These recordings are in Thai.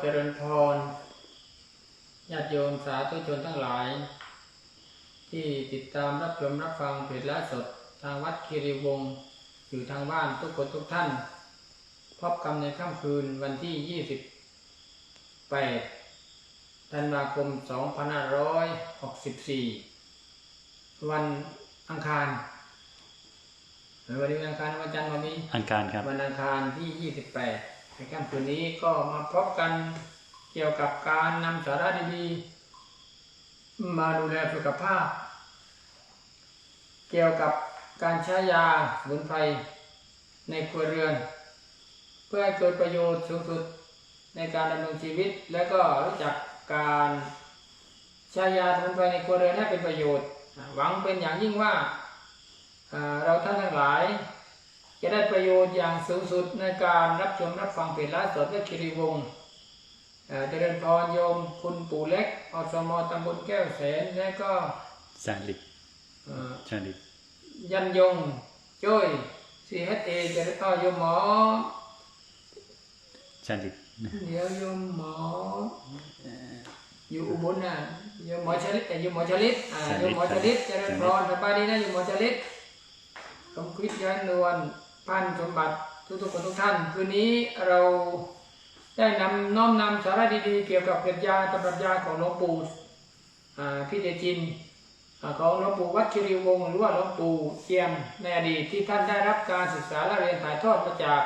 เจริญพรญาติโยมสาธุชนทั้งหลาย ที่ติดตามรับชมรับฟังเพจและสดทางวัดคีรีวงศ์อยู่ทางบ้านทุกคนทุกท่าน พบกันในค่ำคืนวันที่ 28 ธันวาคม 2564 วันอังคารหรือวันนี้วันอังคารวันจันทร์วันนี้อังคารครับวันอังคารที่ 28 ในค่ำคืนนี้ก็มาพบกันเกี่ยวกับการนำสาระดีๆมาดูแลสุขภาพ เกี่ยวกับการใช้ยาสมุนไพรในครัวเรือน เพื่อให้เกิดประโยชน์สูงสุดในการดำรงชีวิต และก็รู้จักการใช้ยาสมุนไพรในครัวเรือนให้เป็นประโยชน์ หวังเป็นอย่างยิ่งว่าเราท่านทั้งหลาย จะได้ประโยชน์อย่างสูงสุดในการรับชมรับฟังเพจไลฟ์สดและคิริวงศ์เอ่อเจริญพรโยมคุณปู่เล็กอสมตำบลแก้วแสนและก็จาริกเอ่อจาริกยันยงจ้อยซีเอสเอเจริญพรโยมหมอจาริกเดี๋ยวโยมหมออยู่อุบลน่ะโยมหมอชลิตแต่โยมหมอชลิตอ่าโยมหมอชลิตเจริญพรสบายดีนะโยมหมอชลิตสมคิดย้อนนวล พันสมบัติทุกๆคนทุกท่าน คืนนี้เราได้นำน้อมนำสาระดีๆ เกี่ยวกับเกล็ดยาตำรับยาของหลวงปู่พี่เดจินของหลวงปู่วัดคิริวงศ์หรือว่าหลวงปู่เจียมในอดีตที่ท่านได้รับการศึกษาและเรียนถ่ายทอดมาจาก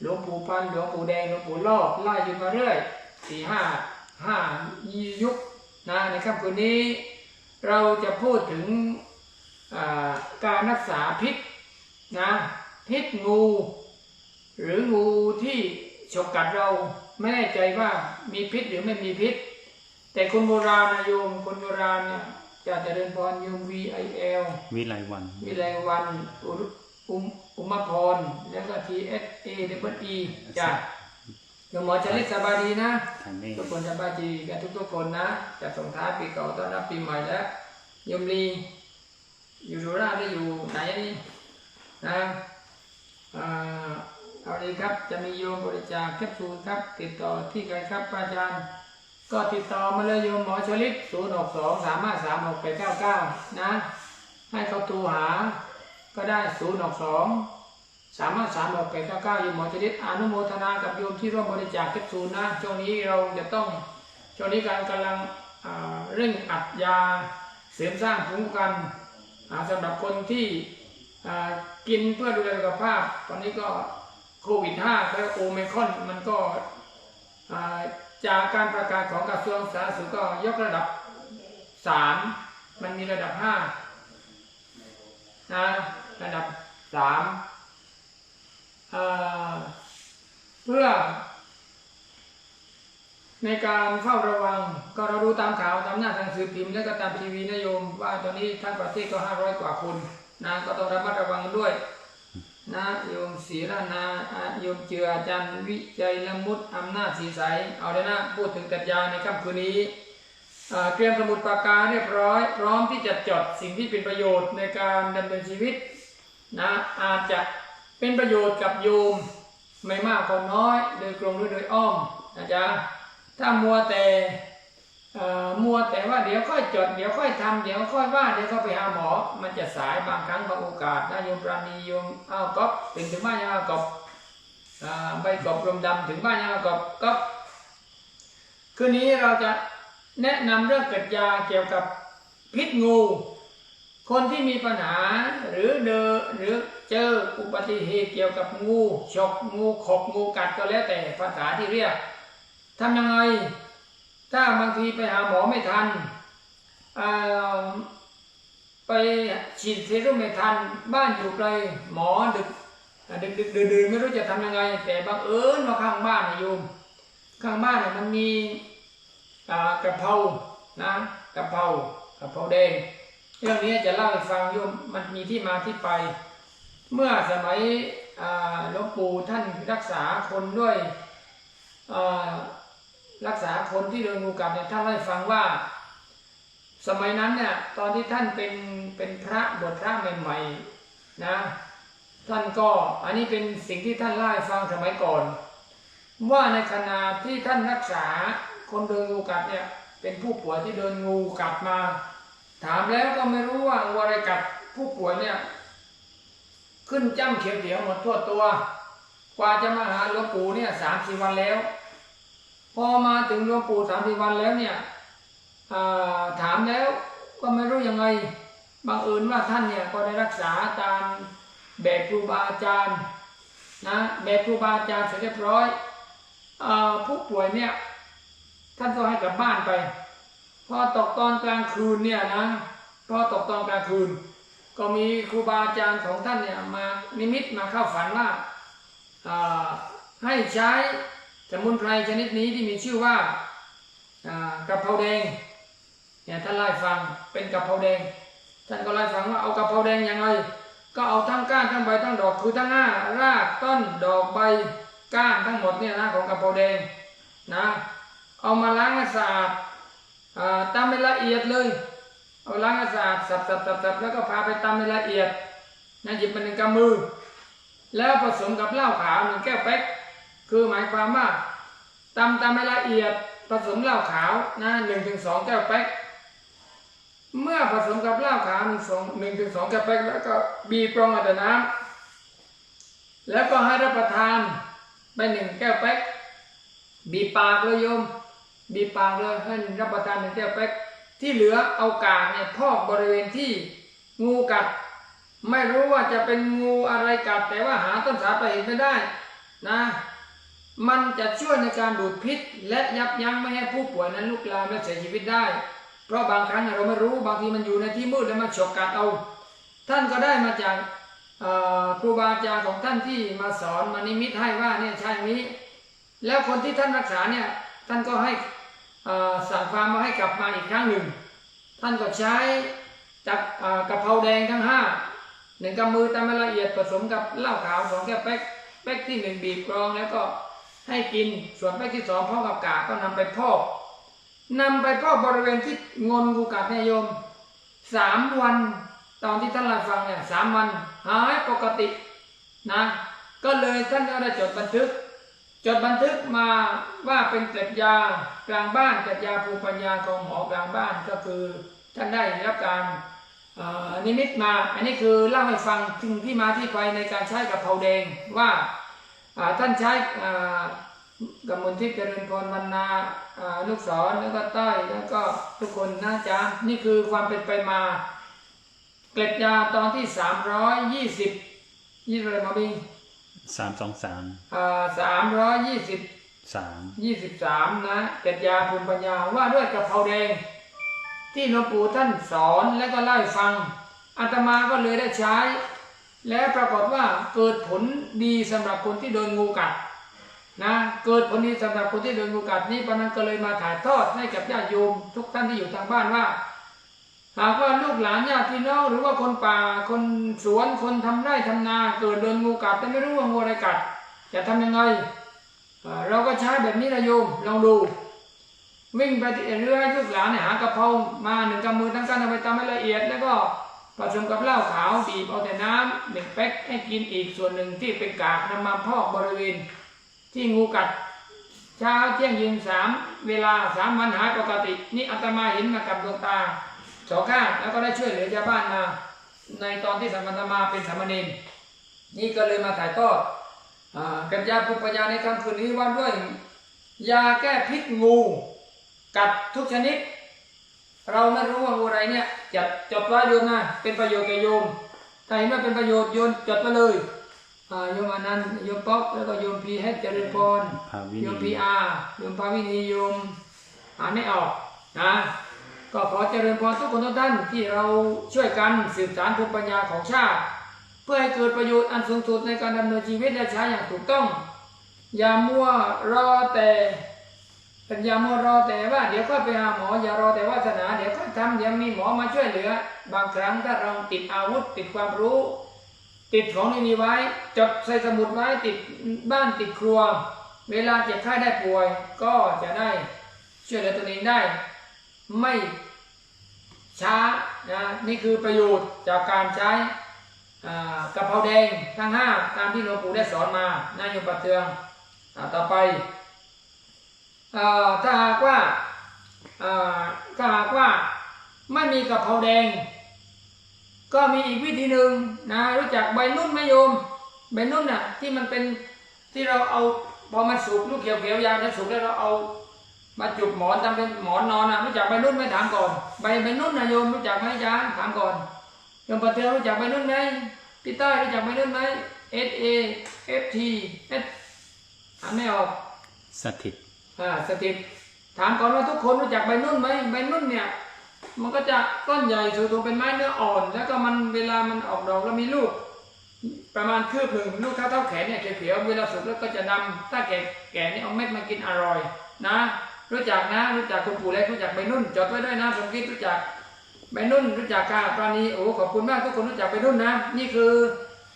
หลวงปู่พันหลวงปู่แดงหลวงปู่ลอบไล่จนมาเรื่อยสี่ห้าห้ายุคนะในค่ำคืนนี้ เราจะพูดถึงการรักษาพิษนะ พิษงู หรืองูที่ฉกกัดเราไม่แน่ใจว่ามีพิษหรือไม่มีพิษ แต่คนโบราณนะโยมคนโบราณเนี่ยจะเจริญพรโยม VIL วิไลวันวิไลวันอุรุอุมอุมพรแล้วก็ TSA เดบเอีจ้ะโยมหมอชลิตสบายดีนะทางนี้ทุกคนสบายดีกันทุกๆคนนะจะส่งท้ายปีเก่าต้อนรับปีใหม่แล้วโยมลีอยู่สุราษฎร์หรืออยู่ไหนนี่นะอ่า เอาเลยครับจะมีโยมบริจาคแคปซูลครับ ติดต่อที่ใครครับอาจารย์ ก็ติดต่อมาเลยโยมหมอชลิต0 6 2 3 5 3 6 8 9 9นะ ให้เขาโทรหา ก็ได้0 6 2สองสามารถสามบอกไปเก้าเก้าอยู่หมอชนิดอนุโมทนากับโยมที่ร่วมบริจาคแคปซูลนะช่วงนี้เราจะต้องช่วงนี้การกำลังเร่งอัดยาเสริมสร้างภูมิคุ้มกันอาสำหรับคนที่ กินเพื่อดูแลสุขภาพ ตอนนี้ก็โควิด5แล้วโอไมคอนมันก็จากการประกาศของกระทรวงสาธารณสุขก็ยกระดับ 3 มันมีระดับ5นะระดับ3เอ่อเพื่อ ในการเฝ้าระวังก็เราดูตามข่าวตามหน้าทางสื่อพิมพ์และก็ตามทีวีนโยมว่าตอนนี้ทั้งประเทศก็ห้าร้อยกว่าคน นะก็ต้องระมัดระวังด้วยนะโยมศรีรานาโยมเจืออาจารย์วิจัยละมุดอำนาจสีใส เอาเลยนะ พูดถึงกัญญาในค่ำคืนนี้ เตรียมสมุดปากกาเรียบร้อย พร้อมที่จะจดสิ่งที่เป็นประโยชน์ในการดำเนินชีวิตนะอาจจะเป็นประโยชน์กับโยมไม่มากก็น้อย โดยกลงหรือโดยอ้อมนะจ๊ะถ้ามัวแต่ มัวแต่ว่าเดี๋ยวค่อยจดเดี๋ยวค่อยทำเดี๋ยวค่อยว่าเดี๋ยวก็ไปหาหมอ มันจะสายบางครั้งบางโอกาสนะโยมปราณีโยมอ้าวก๊อฟถึงถึงบ้านยังอ้าก๊อฟอ่าใบกบลมดำถึงบ้านยังอ้าก๊อฟก๊อฟคืนนี้เราจะแนะนำเรื่องเกิดยาเกี่ยวกับพิษงู คนที่มีปัญหาหรือเดอหรือเจออุบัติเหตุเกี่ยวกับงูฉกงูขบงูกัดก็แล้วแต่ภาษาที่เรียกทำยังไง ถ้าบางทีไปหาหมอไม่ทันไปฉีดเซรุ่มไม่ทันบ้านอยู่ไกลหมอดึกดึกดึกดื่นดื่นไม่รู้จะทำยังไง แต่บังเอิญว่าข้างบ้านนะโยม ข้างบ้านน่ะมันมีกระเพรานะกระเพรากระเพราแดง เรื่องนี้จะเล่าให้ฟังโยมมันมีที่มาที่ไป เมื่อสมัยหลวงปู่ท่านรักษาคนด้วยอ่า รักษาคนที่โดนงูกัดเนี่ยท่านเล่าให้ฟังว่า สมัยนั้นเนี่ยตอนที่ท่านเป็นเป็นพระบวชพระใหม่ๆนะท่านก็อันนี้เป็นสิ่งที่ท่านเล่าให้ฟังสมัยก่อน ว่าในขณะที่ท่านรักษาคนโดนงูกัดเนี่ยเป็นผู้ป่วยที่โดนงูกัดมา ถามแล้วก็ไม่รู้ว่างูอะไรกัดผู้ป่วยเนี่ยขึ้นจ้ำเขียวเขียวหมดทั่วตัว กว่าจะมาหาหลวงปู่เนี่ยสามสี่วันแล้ว พอมาถึงหลวงปู่สามสี่วันแล้วเนี่ยถามแล้วก็ไม่รู้ยังไงบังเอิญว่าท่านเนี่ยก็ได้รักษาตามแบบครูบาอาจารย์นะแบบครูบาอาจารย์เสร็จเรียบร้อยอผู้ป่วยเนี่ยท่านก็ให้กลับบ้านไปพอตกตอนกลางคืนเนี่ยนะพอตกตอนกลางคืน ก็มีครูบาอาจารย์ของท่านเนี่ยมานิมิตมาเข้าฝันว่าให้ใช้ สมุนไพรชนิดนี้ที่มีชื่อว่ากระเพราแดงเนี่ยท่านไล่ฟังเป็นกระเพราแดงท่านก็ไล่ฟังว่าเอากระเพราแดงยังไงก็เอาทั้งก้านทั้งใบทั้งดอกคือทั้งห้ารากต้นดอกใบก้านทั้งหมดเนี่ยนะของกระเพราแดงนะเอามาล้างให้สะอาดตำให้ละเอียดเลย เอาล้างให้สะอาดสับสับสับสับแล้วก็พาไปตำให้ละเอียดนะหยิบมาหนึ่งกำมือ แล้วผสมกับเหล้าขาวหนึ่งแก้วเป๊ก คือหมายความว่าตำตำให้ละเอียดผสมเหล้าขาวนะหนึ่งถึงสองแก้วเป๊กเมื่อผสมกับเหล้าขาวหนึ่งสองหนึ่งถึงสองแก้วเป๊กแล้วก็บีบรองอัดน้ำแล้วก็ให้รับประทานไปหนึ่งแก้วเป๊กบีบปากเลยโยม บีบปากเลยให้รับประทานหนึ่งแก้วเป๊กที่เหลือเอากากเนี่ยพอกบริเวณที่งูกัด ไม่รู้ว่าจะเป็นงูอะไรกัดแต่ว่าหาต้นสายปเหตุไม่ได้นะ มันจะช่วยในการดูดพิษ และยับยั้งไม่ให้ผู้ป่วยนั้นลุกลามและเสียชีวิตได้ เพราะบางครั้งเราไม่รู้บางทีมันอยู่ในที่มืดแล้วมาฉกกัดเอา ท่านก็ได้มาจากครูบาอาจารย์ของท่านที่มาสอนมานิมิตให้ว่าเนี่ยใช่นี้ แล้วคนที่ท่านรักษาเนี่ยท่านก็ให้สั่งความมาให้กลับมาอีกครั้งหนึ่ง ท่านก็ใช้จากเอ่อกะเพราแดงทั้งห้าหนึ่งกำมือตามละเอียดผสมกับเหล้าขาวสองแก้วเป๊กเป๊กที่หนึ่งบีบกรองแล้วก็ ให้กินส่วนเป๊กที่สองพร้อมกับกากก็นำไปพอกนำไปพอกบริเวณที่งนกูกัดเนี่ยโยมสามวันตอนที่ท่านเล่าฟังเนี่ยสามวันหายปกตินะก็เลยท่านก็ได้จดบันทึก จดบันทึกมาว่าเป็นเกล็ดยากลางบ้านเกล็ดยาภูมิปัญญาของหมอกลางบ้านก็คือท่านได้รับการนิมิตมา อันนี้คือเล่าให้ฟังถึงที่มาที่ไปในการใช้กับเผาแดงว่า ท่านใช้อ่ากับมลทิพย์เจริญพรวรรณาอ่าลูกศรแล้วก็ต้อยแล้วก็ทุกคนนะจ๊ะนี่คือความเป็นไปมา เกล็ดยาตอนที่สามร้อยยี่สิบยี่สิบอะไรมาบิงสามสองสามสามร้อยยี่สิบสามยี่สิบสามนะเจ็ดยาภูมิปัญญาว่าด้วยกระเพราแดง ที่หลวงปู่ท่านสอนและก็เล่าให้ฟังอาตมาก็เลยได้ใช้ และปรากฏว่าเกิดผลดีสำหรับคนที่โดนงูกัดนะเกิดผลดีสำหรับคนที่โดนงูกัดนี้ปนั้นก็เลยมาถ่ายทอดให้กับญาติโยมทุกท่านที่อยู่ทางบ้านว่า หากว่าลูกหลานญาติพี่น้องหรือว่าคนป่าคนสวนคนทำไร่ทำนาเกิดโดนงูกัดแต่ไม่รู้ว่างูอะไรกัด จะทำยังไงเราก็ใช้แบบนี้นะโยมลองดู วิ่งไปเรื่อให้ลูกหลานเนี่ยหากระเพรามาหนึ่งกำมือทั้งกันเอาไปตำให้ละเอียดแล้วก็ ผสมกับเหล้าขาวบีบเอาแต่น้ำหนึ่งเป๊กให้กินอีกส่วนหนึ่งที่เป็นกากนำมาพอกบริเวณ ที่งูกัดเช้าเที่ยงเย็นสามเวลาสามวันหายปกติ นี่อาตมาเห็นมากับดวงตาสองข้างแล้วก็ได้ช่วยเหลือชาวบ้านมา ในตอนที่สัมพันมาเป็นสามเณรนี่ก็เลยมาถ่ายทอดกัญญาภูมิปัญญาในคำคืนนี้ว่าด้วยยาแก้พิษงู กัดทุกชนิด เราไม่รู้ว่างูอะไรเนี่ยจัดจดไว้โยมนะเป็นประโยชน์แก่โยมถ้าเห็นว่าเป็นประโยชน์โยนจดไปเลยอ่าโยมอนันต์โยมป๊อกแล้วก็โยมพีเฮดเจริญพรภาวิโยนีมพีอาร์โยมภาวินีโยมอ่านไม่ออกนะก็ขอเจริญพรทุกคนทุกท่านที่เราช่วยกันสืบสานภูมิปัญญาของชาติ เพื่อให้เกิดประโยชน์อันสูงสุดในการดำเนินชีวิตและใช้อย่างถูกต้อง อย่ามัวรอแต่เป็นอย่ามัวรอแต่ว่าเดี๋ยวก็ไปหาหมออย่ารอแต่วาสนา เดี๋ยวก็ทำเดี๋ยวมีหมอมาช่วยเหลือ บางครั้งถ้าเราติดอาวุธติดความรู้ ติดของนี้ไว้จดใส่สมุดไว้ติดบ้านติดครัว เวลาเจ็บไข้ได้ป่วย ก็จะได้ช่วยเหลือตนเองได้ ไม่ช้านะนี่คือประโยชน์จากการใช้กระเพราแดงทั้งห้าตามที่หลวงปู่ได้สอนมานายโยมปัดเทืองอต่อไป ถ้าหากว่าถ้าหากว่าไม่มีกะเพราแดง ก็มีอีกวิธีหนึ่งนะรู้จักใบนุ่นไหมโยม ใบนุ่นน่ะที่มันเป็นที่เราเอาพอมันสุกลูกเขียวๆยาวจะสุกแล้วเราเอามาจุกหมอนทำเป็นหมอนนอนนะรู้จักใบนุ่นไหมถามก่อน ใบใบนุ่นนะโยมรู้จักไหมจ๊ะถามก่อนโยมปฏิเทรู้จักใบนุ่นไหมพี่ต้รู้จักใบนุ่นไหม S A F T S อ่านไม่ออกสถิต สติถามก่อนว่าทุกคนรู้จักใบนุ่นไหมใบนุ่นเนี่ยมันก็จะต้นใหญ่สูงตัวเป็นไม้เนื้ออ่อน แล้วก็มันเวลามันออกดอกแล้วมีลูก ประมาณคืบหนึ่งลูกเท่าเท่าแขนเนี่ยเขียวๆเวลาสุกแล้วก็จะดำถ้าแก่แก่นี่เอาเม็ดมากินอร่อยนะ รู้จักนะรู้จักคุณปู่เล็กรู้จักใบนุ่นจดไว้ด้วยนะสมคิดรู้จักใบนุ่นรู้จักกาปราณีโอ้ขอบคุณมากทุกคนรู้จักใบนุ่นนะ นี่คือ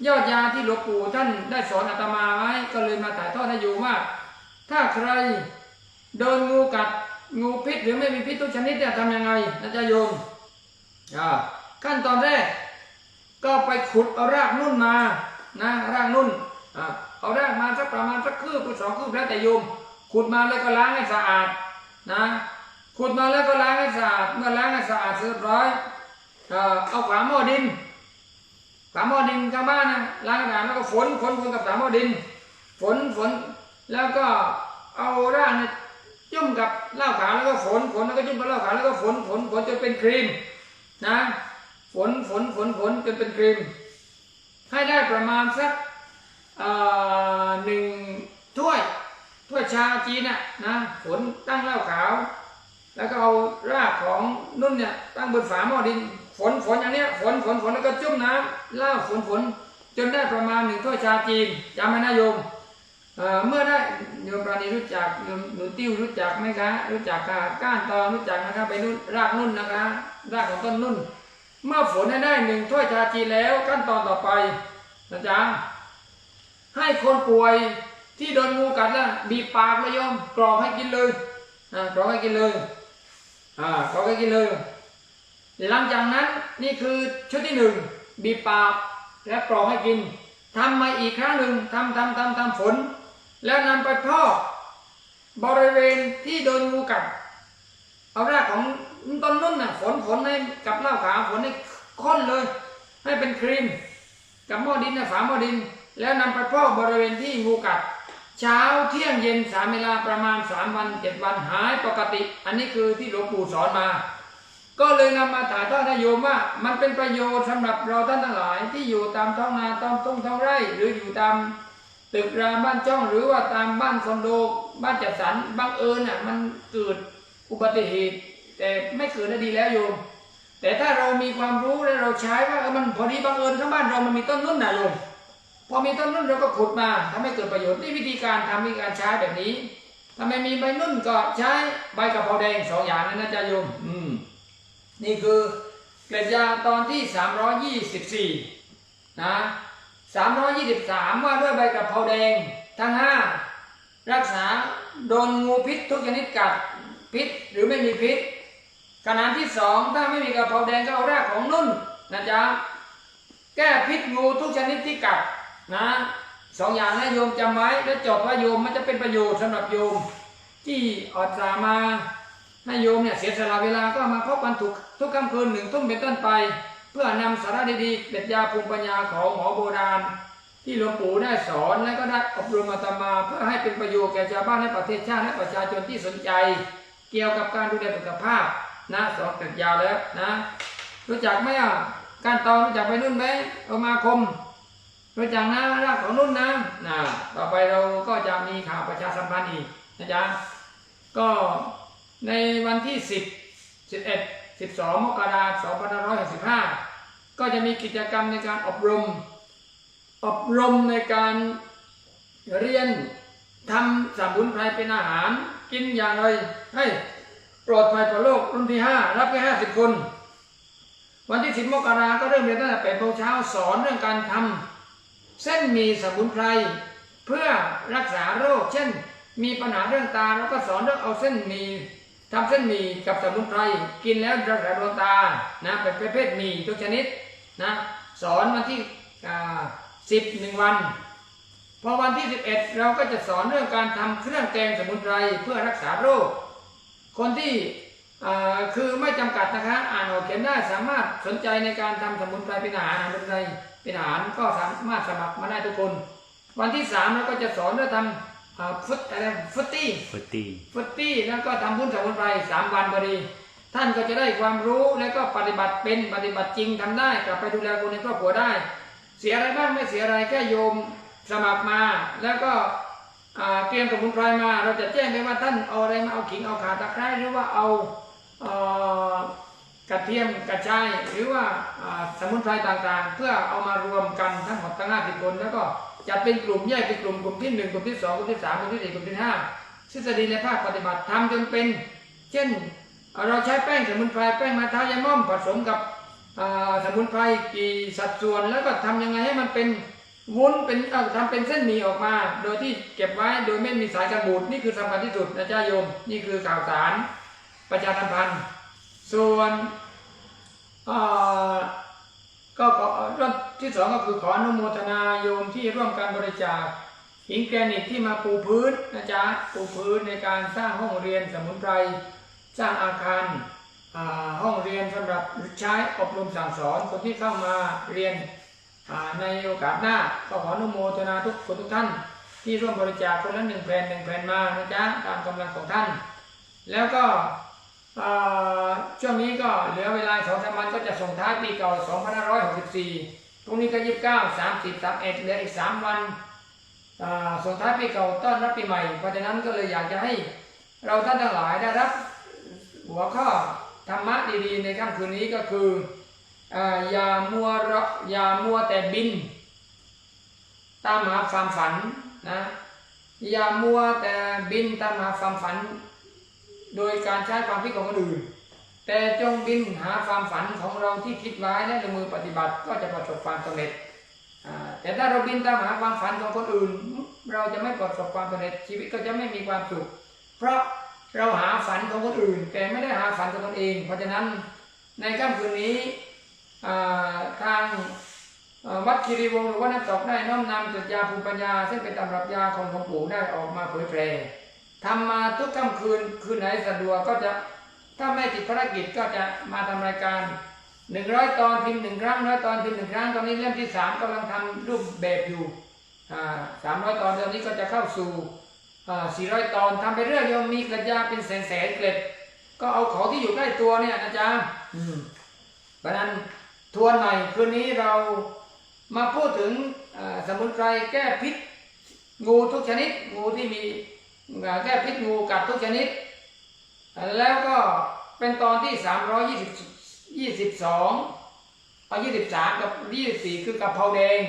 ยอดยาที่หลวงปู่ท่านได้สอนอาตมาไว้ก็เลยมาถ่ายทอดให้อยู่ว่าถ้าใคร โดนงูกัดงูพิษหรือไม่มีพิษทุกชนิดเนี่ยทำยังไงนะจ๊ะโยมอ่าขั้นตอนแรก ก็ไปขุดเอารากนุ่นมานะรากนุ่นอ่าเอารากมาสักประมาณสักคืบหรือสองคืบแล้วแต่โยม ขุดมาแล้วก็ล้างให้สะอาดนะขุดมาแล้วก็ล้างให้สะอาดเมื่อล้างให้สะอาดเสร็จเรียบร้อยเออเอาฝาหม้อดินฝาหม้อดินข้างบ้านนะล้างให้สะอาดแล้วก็ฝนฝนฝนกับฝาหม้อดิน ฝนฝนแล้วก็เอารางเนี่ย จุ่มกับเหล้าขาวแล้วก็ฝนฝนแล้วก็จุ่มกับเหล้าขาวแล้วก็ฝนฝนฝนจนเป็นครีมนะฝนฝนฝนฝนจนเป็นครีม ให้ได้ประมาณสักหนึ่งถ้วยถ้วยชาจีนน่ะนะฝนตั้งเหล้าขาว แล้วก็เอารากของนุ่นเนี่ยตั้งบนฝาหม้อดินฝนฝนอย่างเนี้ยฝนฝนฝนแล้วก็จุ่มน้ำเหล้าฝนฝนจนได้ประมาณหนึ่งถ้วยชาจีนจำไว้นะโยม เมื่อได้โยมปราณีรู้จักโยมหนูติ้วรู้จักไหมคะ รู้จักค่ะก้านตองรู้จักนะคะไปนุ่นรากนุ่นนะคะ รากของต้นนุ่น เมื่อฝนให้ได้หนึ่งถ้วยชาจีแล้วขั้นตอนต่อไปนะจ๊ะให้คนป่วยที่โดนงูกัดแล้วบีบปากเลยโยมกรอกให้กินเลยอ่ากรอกให้กินเลยอ่ากรอกให้กินเลยหลังจากนั้นนี่คือชุดที่หนึ่งบีบปากและกรอกให้กินทำมาอีกครั้งหนึ่งทำทำทำทำฝน แล้วนำไปพอกบริเวณที่โดนงูกัดเอารากของต้นนุ่นน่ะฝนฝนให้กับเหล้าขาวฝนให้ข้นเลย ให้เป็นครีม กับหม้อดินนะฝาหม้อดิน แล้วนำไปพอกบริเวณที่งูกัด เช้าเที่ยงเย็นสามเวลาประมาณสามวันเจ็ดวันหายปกติ อันนี้คือที่หลวงปู่สอนมา ก็เลยนำมาถ่ายทอดให้โยมว่า มันเป็นประโยชน์สำหรับเราท่านทั้งหลาย ที่อยู่ตามท้องนาตามทุ่งท้องไร่ หรืออยู่ตาม ตึกรามบ้านช่องหรือว่าตามบ้านคอนโดบ้านจัดสรรบังเอิญน่ะมันเกิดอุบัติเหตุ แต่ไม่เกิดได้ดีแล้วโยมแต่ถ้าเรามีความรู้และเราใช้ว่าเออมันพอดีบังเอิญข้างบ้านเรามันมีต้นนุ่นนะโยมพอมีต้นนุ่นเราก็ขุดมาทำให้เกิดประโยชน์นี่วิธีการทำวิธีการใช้แบบนี้ถ้าไม่มีใบนุ่นก็ใช้ใบกะเพราแดงสองอย่างนั้นนะจ๊ะโยมอืมนี่คือเกล็ดยาตอนที่ 324 นะ 323 ว่าด้วยใบกะเพราแดง ทั้ง 5 รักษาโดนงูพิษทุกชนิดกัดพิษหรือไม่มีพิษขณะที่สองถ้าไม่มีกะเพราแดงก็เอารากของนุ่นนะจ๊ะแก้พิษงูทุกชนิดที่กัดนะสองอย่างนะโยมจำไว้แล้วจดว่าโยมมันจะเป็นประโยชน์สำหรับโยม ที่อดสามาให้โยมเนี่ยเสียสละเวลาก็มาพบกันทุกทุกค่ำคืนหนึ่งทุ่มเป็นต้นไป เพื่อนำสาระดีๆเป็นยาภูมิปัญญาของหมอโบราณ ที่หลวงปู่ได้สอนและก็ได้อบรมอาตมา เพื่อให้เป็นประโยชน์แก่ชาวบ้านและประเทศชาติและประชาชนที่สนใจ เกี่ยวกับการดูแลสุขภาพนะสอนติดยาแล้วนะรู้จักไหมอะการตองรู้จักไปนุ่นไหมเอามาคมรู้จักนะรากของนุ่นนะนะต่อไปเราก็จะมีข่าวประชาสัมพันธ์อีกนะจ๊ะก็ในวันที่ 10 11 12 มกราคม2565 ก็จะมีกิจกรรมในการอบรม อบรมในการเรียนทำสมุนไพรเป็นอาหาร กินอย่างไรให้ปลอดภัยต่อโลกรุ่นที่ 5 รับแค่50คน วันที่10มกราก็เริ่มเรียนตั้งแต่8โมงเช้าสอนเรื่องการทำเส้นมีสมุนไพรเพื่อรักษาโรค เช่น มีปัญหาเรื่องตาเราก็สอนเรื่องเอาเส้นมีทำเส้นมีกับสมุนไพรกินแล้วรักษาดวงตานะเป็นประเภทมีทุกชนิด นะสอนวันที่อ่า10หนึ่งวัน พอวันที่ 11 เราก็จะสอนเรื่องการทำเครื่องแกงสมุนไพรเพื่อรักษาโรค คนที่อ่าคือไม่จำกัดนะคะอ่านออกเขียนได้สามารถสนใจในการทำสมุนไพรเป็นอาหารอาหารเป็นไรเป็นอาหารก็สามารถสมัครมาได้ทุกคน วันที่สามเราก็จะสอนเรื่องทำอ่าฟุตอะไรฟุตตี้ฟุตตี้ฟุตตี้แล้วก็ทำบุญสมุนไพรสามวันพอดี ท่านก็จะได้ความรู้แล้วก็ปฏิบัติเป็นปฏิบัติจริงทำได้ กลับไปดูแลคนในครอบครัวได้ เสียอะไรบ้างไม่เสียอะไรแค่โยมสมัครมาแล้วก็เตรียมสมุนไพรมา เราจะแจ้งไปว่าท่านเอาอะไรมาเอาขิงเอาขาตะไคร้หรือว่าเอาเออกระเทียมกระชายหรือว่าสมุนไพรต่างๆ เพื่อเอามารวมกันทั้งหมดทั้งห้าสิบคนแล้วก็จัดเป็นกลุ่มแยกเป็นกลุ่มกลุ่มที่หนึ่งกลุ่มที่สองกลุ่มที่สามกลุ่มที่สี่กลุ่มที่ห้าทฤษฎีในภาคปฏิบัติทำจนเป็น เช่น เราใช้แป้งสมุนไพรแป้งมะท้ายาม่อมผสมกับสมุนไพรกี่สัดส่วน แล้วก็ทำยังไงให้มันเป็นวุ้นเป็นเอ่อทำเป็นเส้นหมี่ออกมา โดยที่เก็บไว้โดยไม่มีสายกันบูดนี่คือสำคัญที่สุดนะจ๊ะโยม นี่คือข่าวสารประชาสัมพันธ์ ส่วนอ่าก็ขอเรื่องที่สองก็คือขออนุโมทนาโยมที่ร่วมการบริจาคหินแกรนิตที่มาปูพื้นนะจ๊ะปูพื้นในการสร้างห้องเรียนสมุนไพร สร้างอาคาราห้องเรียนสำหรับใช้อบรมสั่งสอนคนที่เข้ามาเรียนในโอกาสหน้าก็ขออนุโมทนาทุกคนทุกท่าน ที่ร่วมบริจาคคนละหนึ่งแผ่นหนึ่งแผ่นมานะจ๊ะตามกำลังของท่าน แล้วก็ช่วงนี้ก็เหลือเวลาสองสามวันก็จะส่งท้ายปีเก่า 2564พรุ่งนี้ก็ 29 30 31เหลืออีก 3 วันส่งท้ายปีเก่าต้อนรับปีใหม่ เพราะฉะนั้นก็เลยอยากจะให้เราท่านทั้งหลายได้รับ หัวข้อธรรมะดีๆในค่ำคืนนี้ก็คืออย่ามัวราอย่ามัวแต่บิน ตามหาความฝันนะอย่ามัวแต่บินตามหาความฝัน โดยการใช้ความคิดของคนอื่น แต่จงบินหาความฝันของเราที่คิดไว้และลงมือปฏิบัติก็จะประสบความสำเร็จแต่ถ้าเราบินตามหาความฝันของคนอื่น เราจะไม่ประสบความสำเร็จชีวิตก็จะไม่มีความสุขเพราะ เราหาฝันของคนอื่น แต่ไม่ได้หาฝันของตนเอง เพราะฉะนั้นในค่ำคืนนี้ทางวัดคีรีวงศ์หรือว่าน้ำตกได้น้อมนำจดยาภูมิปัญญา ซึ่งเป็นตำรับยาของหลวงปู่ได้ออกมาเผยแพร่ทำมาทุกค่ำคืนคืนไหนสะดวกก็จะถ้าไม่ติดภารกิจก็จะมาทำรายการหนึ่งร้อยตอนพิมพ์หนึ่งครั้งร้อยตอนพิมพ์หนึ่งครั้งตอนนี้เล่มที่สามกำลังทำรูปแบบอยู่สามร้อยตอนตอนนี้ก็จะเข้าสู่ สี่ร้อยตอนทำไปเรื่อยโยมมีกระยาเป็นแสนแสนๆเกล็ด ก็เอาของที่อยู่ใกล้ตัวเนี่ยนะจ๊ะอืมเพราะฉะนั้นทวนหน่อยคืนนี้เรามาพูดถึงอ่าสมุนไพรแก้พิษ งูทุกชนิด งูที่มีอ่าแก้พิษงูกัดทุกชนิด แล้วก็เป็นตอนที่สามร้อยยี่สิบยี่สิบสองเอายี่สิบสามกับยี่สิบสี่คือกะเพราแดง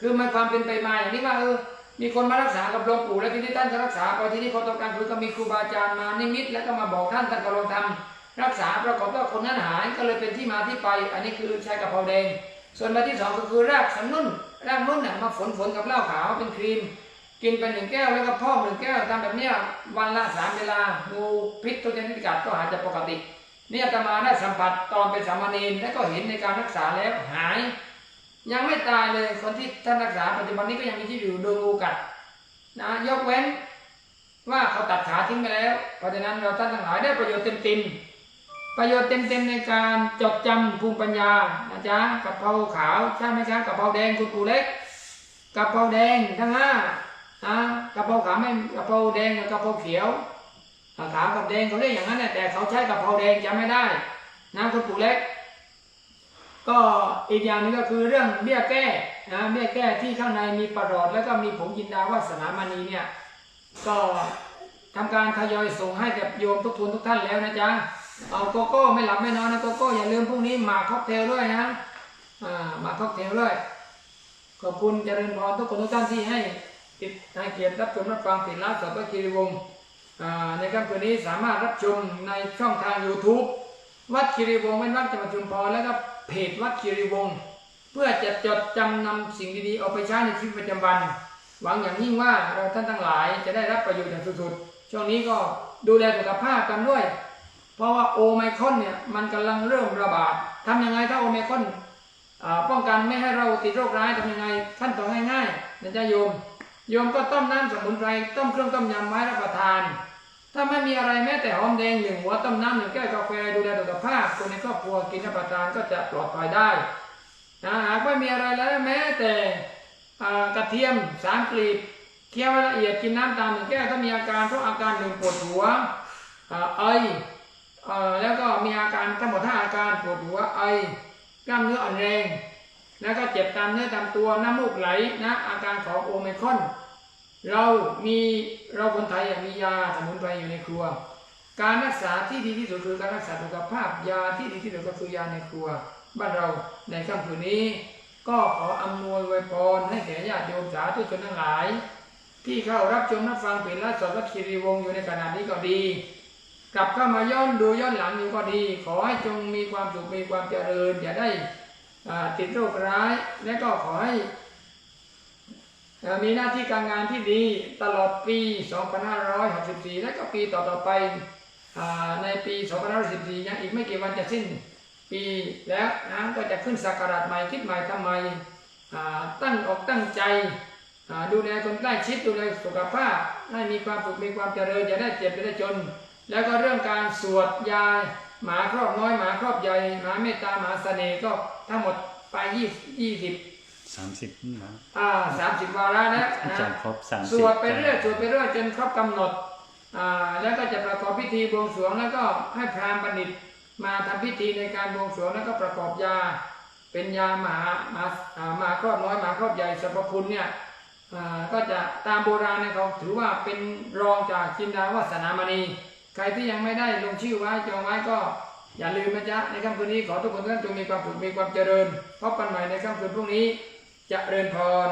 คือมันความเป็นไปมาอย่างนี้ว่าเออ มีคนมารักษากับหลวงปู่แล้วทีนี้ท่านจะรักษาพอทีนี้พอต้องการคือก็มีครูบาอาจารย์มานิมิต แล้วก็มาบอกท่านท่านก็ลองทำรักษาปรากฏว่าคนนั้นหายก็เลยเป็นที่มาที่ไป อันนี้คือใช้กะเพราแดง ส่วนใบที่สองก็คือรากสำนุ่นรากนุ่นน่ะมาฝนฝนกับเหล้าขาวเป็นครีม กินไปหนึ่งแก้วแล้วก็พอกหนึ่งแก้วทำแบบเนี้ยวันละสามเวลางูพิษทุกชนิดกัดก็หายจากปกติเนี่ยตมาได้สัมผัสตอนเป็นสามเณรและก็เห็นในการรักษาแล้วหาย ยังไม่ตายเลยคนที่ท่านรักษาปัจจุบันนี้ก็ยังมีชีวิตอยู่โดนงูกัดนะยกเว้นว่าเขาตัดขาทิ้งไปแล้ว เพราะฉะนั้นเราท่านทั้งหลายได้ประโยชน์เต็มๆประโยชน์เต็มๆในการจดจำภูมิปัญญานะจ๊ะกะเพราขาวใช่ไหมครับกะเพราแดงคุณปู่เล็กกะเพราแดงทั้งห้านะกะเพราขาวไม่กะเพราแดงกับกะเพราเขียวขาวกับแดงเขาเรียกอย่างนั้นแหละแต่เขาใช้กับเพราแดงจำไม่ได้นะคุณปู่เล็ก ก็อีกอย่างหนึงก็คือเรื่องเบี้ยแก้นะเบี้ยแก้ที่ข้างในมีประหลอด แล้วก็มีผงยินดาวาสนามณีเนี่ยก็ทำการทยอยส่งให้กับโยมทุกทุนทุกท่านแล้วนะจ๊ะเอาโกโก้ไม่หลับไม่นอนนะโกโก้อย่าลืมพรุ่งนี้มาค็อกเทลด้วยนะอ่ามาค็อกเทลด้วยขอบคุณเจริญพรทุกคนทุกท่านที่ให้ติดให้เกียรติรับชมรับฟังติดรับสดพระคีรีวงศ์อ่าในค่ำคืนนี้สามารถรับชมในช่องทาง YouTube วัดคีรีวงศ์เว้นวัดจังหวัดชุมพรแล้วก็ เพจวัดคีรีวงศ์เพื่อจะจดจำนำสิ่งดีๆ เอาไปใช้ในชีวิตประจำวัน หวังอย่างยิ่งว่าเราท่านทั้งหลายจะได้รับประโยชน์อย่างสุดๆ ช่วงนี้ก็ดูแลสุขภาพกันด้วย เพราะว่าโอไมคอนเนี่ยมันกำลังเริ่มระบาดทำยังไงถ้าโอไมคอนป้องกันไม่ให้เราติดโรคร้ายทำยังไงขั้นตอนง่ายๆนะจ๊ะโยม โยมก็ต้มน้ำสมุนไพรต้มเครื่องต้มยำไว้รับประทาน ถ้าไม่มีอะไรแม้แต่หอมแดงหนึ่งหัวต้มน้ำหนึ่งแก้วกาแฟดูแลสุขภาพคนในครอบครัวกินรับประทานก็จะปลอดภัยได้นะหากไม่มีอะไรแล้วแม้แต่กระเทียมสามกลีบเคี่ยวละเอียดกินน้ำตามหนึ่งแก้วถ้ามีอาการเพราะอาการหนึ่งปวดหัวไอเอ่อแล้วก็มีอาการทั้งหมดห้าอาการปวดหัวไอกล้ามเนื้ออ่อนแรง แล้วก็เจ็บตามเนื้อตามตัวน้ำมูกไหลนะอาการของโอไมคอน เรามีเราคนไทยอะมียาสมุนไพรอยู่ในครัว การรักษาที่ดีที่สุดคือการรักษาสุขภาพยาที่ดีที่สุดก็คือยาในครัว บ้านเราในค่ำคืนนี้ ก็ขออำนวยไวยพรให้แก่ญาติโยมสาธุชนทั้งหลาย ที่เข้ารับชมรับฟังเพลไลฟ์สดวัดคีรีวงอยู่ในขณะนี้ก็ดี กลับเข้ามาย้อนดูย้อนหลังอยู่ก็ดี ขอให้จงมีความสุขมีความเจริญอย่าได้ติดโรคร้ายและก็ขอให้ มีหน้าที่การงานที่ดีตลอดปี 2564 และก็ปีต่อๆไปในปี 2514 ยังอีกไม่กี่วันจะสิ้นปีแล้วนะก็จะขึ้นสักราชใหม่คิดใหม่ทำไมอ่าตั้งอกตั้งใจดูแลคนใกล้ชิดดูแลสุขภาพให้มีความสุขมีความเจริญอย่าได้เจ็บอย่าได้จน แล้วก็เรื่องการสวดยาหมาครอบน้อยหมาครอบใหญ่หมาเมตตาหมาเสน่ห์ก็ทั้งหมดไป 20 20 สามสิบนี่นะอ่าสามสิบวาระแล้วอานะจารย์ครบสามสิบสวดไปเรื่อยสวดไปเรื่อยจนครบกำหนดอ่าแล้วก็จะประกอบพิธีบวงสรวงแล้วก็ให้พราหมณ์บัณฑิตมาทำพิธีในการบวงสรวงแล้วก็ประกอบยา เป็นยาหมาหมาอ่าหมาครอบน้อยหมาครอบใหญ่สรรพคุณเนี่ยอ่าก็จะตามโบราณเนี่ยเขาถือว่าเป็นรองจากจินดาวาสนามณี ใครที่ยังไม่ได้ลงชื่อไว้จองไว้ก็อย่าลืมนะจ๊ะในค่ำคืนนี้ขอทุกคนทุกท่านจงมีความสุขมีความเจริญพบกันใหม่ในค่ำคืนพรุ่งนี้ จะเจริญพร